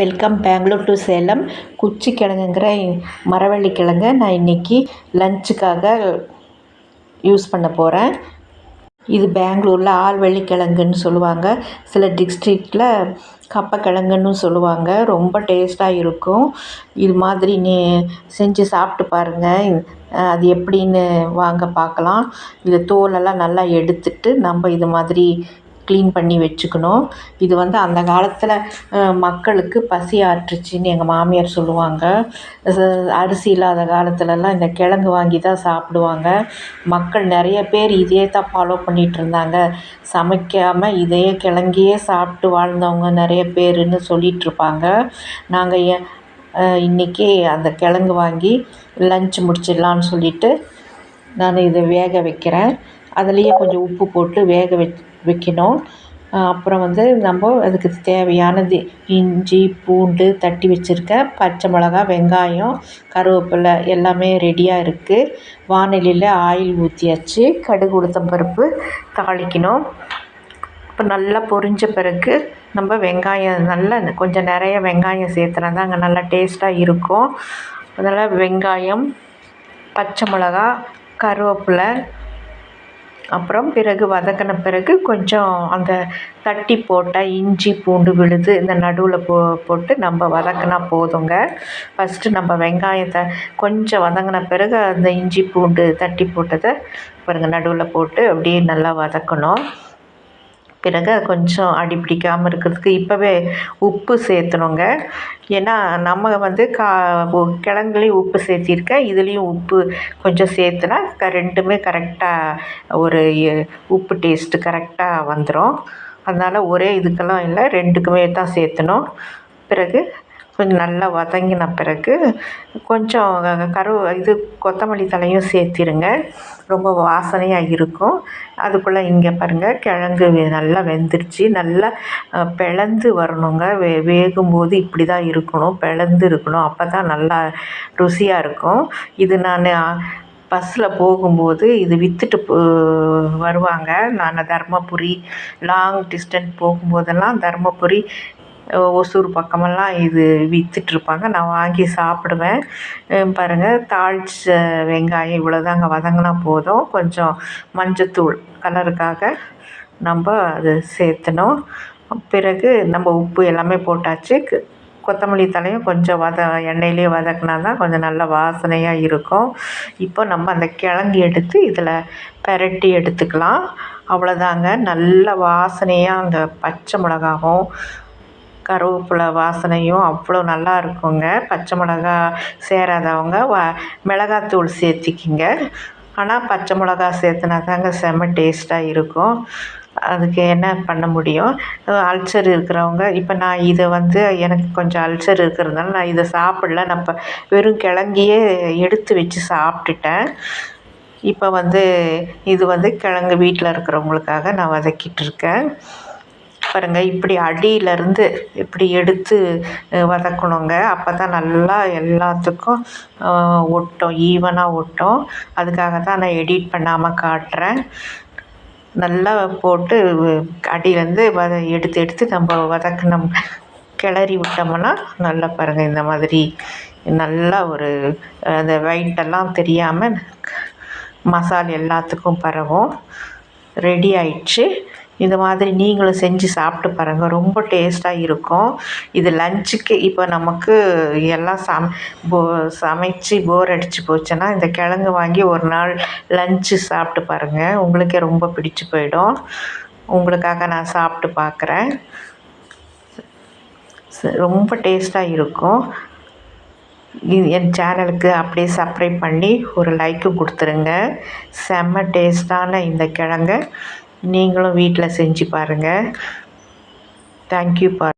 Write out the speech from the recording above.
Welcome Bangalore to Salem குச்சி கிழங்குங்கிற மரவள்ளி கிழங்க நான் இன்றைக்கி லஞ்சுக்காக யூஸ் பண்ண போகிறேன் இது பெங்களூரில் ஆல்வள்ளி கிழங்குன்னு சொல்லுவாங்க. சில டிஸ்ட்ரிக்டில் கப்பக்கிழங்குன்னு சொல்லுவாங்க. ரொம்ப டேஸ்ட்டாக இருக்கும். இது மாதிரி நீ செஞ்சு சாப்பிட்டு பாருங்கள் அது எப்படின்னு வாங்க பார்க்கலாம். இது தோலெல்லாம் நல்லா எடுத்துட்டு நம்ம இது மாதிரி க்ளீன் பண்ணி வச்சுக்கணும். இது வந்து அந்த காலத்தில் மக்களுக்கு பசி ஆற்றுச்சின்னு எங்கள் மாமியார் சொல்லுவாங்க. அரிசி இல்லாத காலத்துலலாம் இந்த கிழங்கு வாங்கி தான் சாப்பிடுவாங்க. மக்கள் நிறைய பேர் இதே தான் ஃபாலோ பண்ணிகிட்ருந்தாங்க சமைக்காமல் இதே கிழங்கையே சாப்பிட்டு வாழ்ந்தவங்க நிறைய பேருன்னு சொல்லிகிட்ருப்பாங்க நாங்கள் ஏ இன்றைக்கி அந்த கிழங்கு வாங்கி லஞ்ச் முடிச்சிடலான்னு சொல்லிவிட்டு நான் இதை வேக வைக்கிறேன். அதுலேயே கொஞ்சம் உப்பு போட்டு வேக வெ வைக்கணும். அப்புறம் வந்து நம்ம அதுக்கு தேவையானது இஞ்சி பூண்டு தட்டி வச்சுருக்கேன் பச்சை மிளகா வெங்காயம் கருவேப்பிலை எல்லாமே ரெடியாக இருக்குது வானிலையில் ஆயில் ஊற்றியாச்சு கடுகு உளுத்தம் பருப்பு தாளிக்கணும். இப்போ நல்லா பொரிஞ்ச பிறகு நம்ம வெங்காயம் நல்லா கொஞ்சம் நிறைய வெங்காயம் சேர்த்துனா தான் அங்கே நல்லா டேஸ்ட்டாக இருக்கும். அதனால் வெங்காயம் பச்சை மிளகா கருவேப்பிலை அப்புறம் பிறகு வதக்கின பிறகு கொஞ்சம் அந்த தட்டி போட்டால் இஞ்சி பூண்டு விழுது இந்த நடுவில் போ போட்டு நம்ம வதக்கினா போதுங்க. ஃபஸ்ட்டு நம்ம வெங்காயத்தை கொஞ்சம் வதங்கின பிறகு அந்த இஞ்சி பூண்டு தட்டி போட்டதை பாருங்கள் நடுவில் போட்டு அப்படியே நல்லா வதக்கணும். பிறகு அது கொஞ்சம் அடி பிடிக்காமல் இருக்கிறதுக்கு இப்போவே உப்பு சேர்த்தணுங்க ஏன்னா நம்ம வந்து கா கிழங்குலேயும் உப்பு சேர்த்திருக்கேன். இதுலேயும் உப்பு கொஞ்சம் சேர்த்துனா ரெண்டுமே கரெக்டாக ஒரு உப்பு டேஸ்ட்டு கரெக்டாக வந்துடும் அதனால் ஒரே இதுக்கெல்லாம் இல்லை ரெண்டுக்குமே தான் சேர்த்தணும். பிறகு கொஞ்சம் நல்லா வதங்கின பிறகு கொஞ்சம் கரு இது கொத்தமல்லி தழையும் சேர்த்திருங்க. ரொம்ப வாசனையாக இருக்கும். அதுக்குள்ளே இங்கே பாருங்கள் கிழங்கு நல்லா வெந்துருச்சு. நல்லா பிளந்து வரணுங்க. வே வேகும்போது இப்படி தான் இருக்கணும் பிளந்து இருக்கணும். அப்போ தான் நல்லா ருசியாக இருக்கும். இது நான் பஸ்ஸில் போகும்போது இது விற்றுட்டு வருவாங்க. நான் தருமபுரி லாங் டிஸ்டன்ஸ் போகும்போதெல்லாம் தருமபுரி ஒசூர் பக்கமெல்லாம் இது விற்றுட்ருப்பாங்க நான் வாங்கி சாப்பிடுவேன். பாருங்கள் தாளித்த வெங்காயம் இவ்வளோதாங்க வதங்கினா போதும். கொஞ்சம் மஞ்சத்தூள் கலருக்காக நம்ம அது சேர்த்தணும். பிறகு நம்ம உப்பு எல்லாமே போட்டாச்சு. கொத்தமல்லி தலையும் கொஞ்சம் வத எண்ணெயிலே வதக்கினா தான் கொஞ்சம் நல்ல வாசனையாக இருக்கும். இப்போ நம்ம அந்த கிழங்கு எடுத்து இதில் பெரட்டி எடுத்துக்கலாம். அவ்வளோதாங்க நல்ல வாசனையாக அந்த பச்சை மிளகாவும் கருவேப்பிலை வாசனையும் அவ்வளோ நல்லா இருக்குங்க. பச்சை மிளகா சேராதவங்க வ மிளகாத்தூள் சேர்த்திக்கிங்க. ஆனால் பச்சை மிளகா சேர்த்துனா தாங்க செம்ம டேஸ்ட்டாக இருக்கும். அதுக்கு என்ன பண்ண முடியும்? அல்சர் இருக்கிறவங்க இப்போ நான் இதை வந்து எனக்கு கொஞ்சம் அல்சர் இருக்கிறதுனால நான் இதை சாப்பிடல. நம்ம வெறும் கிழங்கையே எடுத்து வச்சு சாப்பிட்டுட்டேன். இப்போ வந்து இது வந்து கிழங்கு வீட்டில் இருக்கிறவங்களுக்காக நான் வதக்கிட்டுருக்கேன் பாருங்கள் இப்படி அடியிலேருந்து இப்படி எடுத்து வதக்கணுங்க. அப்போ தான் நல்லா எல்லாத்துக்கும் ஒட்டும் ஈவனாக ஒட்டும். அதுக்காக தான் நான் எடிட் பண்ணாமல் காட்டுறேன். நல்லா போட்டு அடியிலேருந்து வத எடுத்து எடுத்து நம்ம வதக்கினோம் கிளறி விட்டோம்னா நல்லா பாருங்கள் இந்த மாதிரி நல்லா ஒரு அந்த வெயிட்டெல்லாம் தெரியாமல் மசாலா எல்லாத்துக்கும் பரவும். ரெடி ஆயிடுச்சு. இந்த மாதிரி நீங்களும் செஞ்சு சாப்பிட்டு பாருங்கள் ரொம்ப டேஸ்ட்டாக இருக்கும். இது லஞ்சுக்கு இப்போ நமக்கு எல்லாம் சம போ சமைச்சு போர் அடித்து போச்சுன்னா இந்த கிழங்கு வாங்கி ஒரு நாள் லஞ்சு சாப்பிட்டு பாருங்கள் உங்களுக்கே ரொம்ப பிடிச்சி போயிடும். உங்களுக்காக நான் சாப்பிட்டு பார்க்குறேன் ரொம்ப டேஸ்ட்டாக இருக்கும். என் சேனலுக்கு அப்படியே சப்ஸ்கிரைப் பண்ணி ஒரு லைக்கு கொடுத்துருங்க. செம்ம டேஸ்ட்டான இந்த கிழங்கை. நீங்களும் வீட்டில் செஞ்சு பாருங்கள் தேங்க்யூ பா